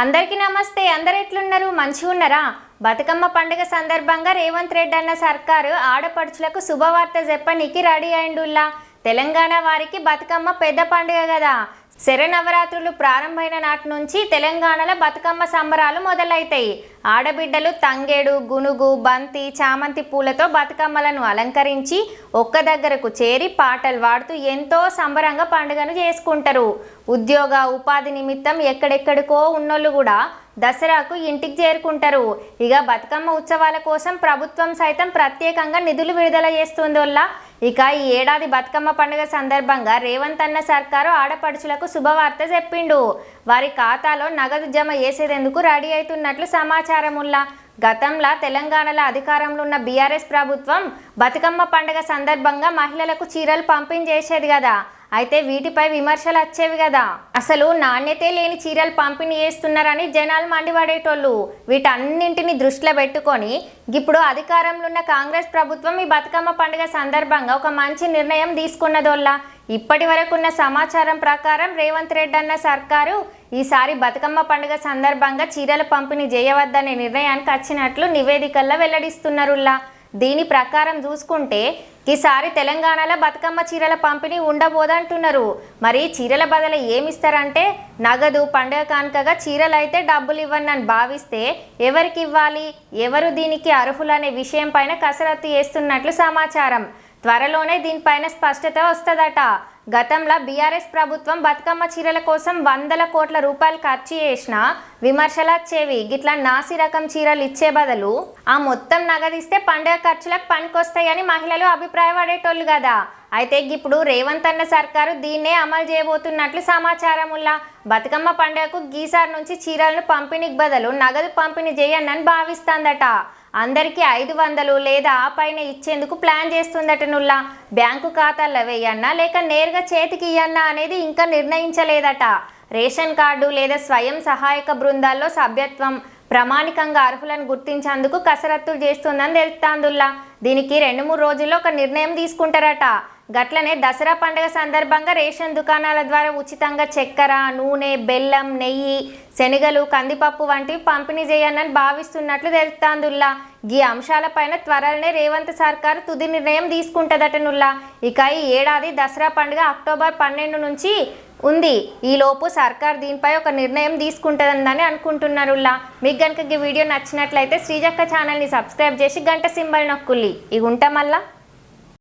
అందరికీ నమస్తే. అందరు ఎట్లున్నారు? మంచిగా ఉన్నారా? బతుకమ్మ పండుగ సందర్భంగా రేవంత్ రెడ్డి అన్న సర్కారు ఆడపడుచులకు శుభవార్త చెప్పనీకి రెడీ అయిండుల్లా. తెలంగాణ వారికి బతుకమ్మ పెద్ద పండుగ కదా. శరనవరాత్రులు ప్రారంభమైన నాటి నుంచి తెలంగాణలో బతుకమ్మ సంబరాలు మొదలవుతాయి ఆడబిడ్డలు తంగేడు గునుగు బంతి చామంతి పూలతో బతుకమ్మలను అలంకరించి ఒక్క దగ్గరకు చేరి పాటలు పాడుతూ ఎంతో సంబరంగా పండుగను చేసుకుంటారు. ఉద్యోగ ఉపాధి నిమిత్తం ఎక్కడెక్కడికో ఉన్నోళ్ళు కూడా దసరాకు ఇంటికి చేరుకుంటారు. ఇక బతుకమ్మ ఉత్సవాల కోసం ప్రభుత్వం సైతం ప్రత్యేకంగా నిధులు విడుదల చేస్తుంది ఇక ఈ ఏడాది బతుకమ్మ పండుగ సందర్భంగా రేవంత్ అన్న సర్కారు ఆడపడుచులకు శుభవార్త చెప్పిండు. వారి ఖాతాలో నగదు జమ చేసేందుకు రెడీ అవుతున్నట్లు సమాచారం ఉల్లా గతంలో తెలంగాణలో అధికారంలో ఉన్న బీఆర్ఎస్ ప్రభుత్వం బతుకమ్మ పండుగ సందర్భంగా మహిళలకు చీరలు పంపిణీ చేసేది కదా అయితే వీటిపై విమర్శలు వచ్చేవి కదా. అసలు నాణ్యతే లేని చీరలు పంపిణీ చేస్తున్నారని జనాలు మండిపడేటోళ్ళు. వీటన్నింటిని దృష్టిలో పెట్టుకొని ఇప్పుడు అధికారంలో ఉన్న కాంగ్రెస్ ప్రభుత్వం ఈ బతుకమ్మ పండుగ సందర్భంగా ఒక మంచి నిర్ణయం తీసుకున్నదోల్లా. ఇప్పటి వరకున్న సమాచారం ప్రకారం రేవంత్ రెడ్డి అన్న సర్కారు ఈసారి బతుకమ్మ పండుగ సందర్భంగా చీరల పంపిణీ చేయవద్దనే నిర్ణయానికి వచ్చినట్లు నివేదికల్లో వెల్లడిస్తున్నారుల్లా. దీని ప్రకారం చూసుకుంటే ఈసారి తెలంగాణలో బతుకమ్మ చీరల పంపిణీ ఉండబోదంటున్నారు. మరి చీరల బదులు ఏమిస్తారంటే నగదు పండుగ కానుకగా చీరలు అయితే డబ్బులు ఇవ్వనని అని భావిస్తే ఎవరికి ఇవ్వాలి? ఎవరు దీనికి అర్హులు అనే విషయం పైన కసరత్తు చేస్తున్నట్లు సమాచారం. త్వరలోనే దీనిపైన స్పష్టత వస్తుందట. గతంలో బీఆర్ఎస్ ప్రభుత్వం బతుకమ్మ చీరల కోసం వందల కోట్ల రూపాయలు ఖర్చు చేసినా విమర్శలు వచ్చేవి గిట్లా నాసి రకం చీరలు ఇచ్చే బదులు ఆ మొత్తం నగదిస్తే పండుగ ఖర్చులకు పనికొస్తాయని మహిళలు అభిప్రాయపడేటోళ్ళు కదా. అయితే ఇప్పుడు రేవంత్ అన్న సర్కారు దీన్నే అమలు చేయబోతున్నట్లు సమాచారముల్లా బతుకమ్మ పండుగకు గీసార్ నుంచి చీరలను పంపిణీకి బదులు నగదు పంపిణీ చేయనని భావిస్తాందట. అందరికీ ఐదు వందలు లేదా ఆ పైన ఇచ్చేందుకు ప్లాన్ చేస్తుందట నుల్లా. బ్యాంకు ఖాతాల్లో వేయన్నా లేక నేరుగా చేతికి ఇయ్యన్నా అనేది ఇంకా నిర్ణయించలేదట. రేషన్ కార్డు లేదా స్వయం సహాయక బృందాల్లో సభ్యత్వం ప్రామాణికంగా అర్హులను గుర్తించేందుకు కసరత్తులు చేస్తుందని తెలుస్తాందుల్లా దీనికి రెండు మూడు రోజుల్లో ఒక నిర్ణయం తీసుకుంటారట. గట్లనే దసరా పండుగ సందర్భంగా రేషన్ దుకాణాల ద్వారా ఉచితంగా చక్కెర నూనె బెల్లం నెయ్యి శనగలు కందిపప్పు వంటివి పంపిణీ చేయాలని భావిస్తున్నట్లు తెలుస్తాందుల్లా. ఈ అంశాలపైన త్వరలోనే రేవంత్ సర్కారు తుది నిర్ణయం తీసుకుంటుందట నుల్లా. ఇక ఈ ఏడాది దసరా పండుగ అక్టోబర్ పన్నెండు నుంచి ఉంది. ఈలోపు సర్కార్ దీనిపై ఒక నిర్ణయం తీసుకుంటుందని అనుకుంటున్నారులా మీకు కనుక ఈ వీడియో నచ్చినట్లయితే శ్రీజక్క ఛానల్ని సబ్స్క్రైబ్ చేసి గంట సింబల్ నొక్కుల్లి ఇవి మళ్ళా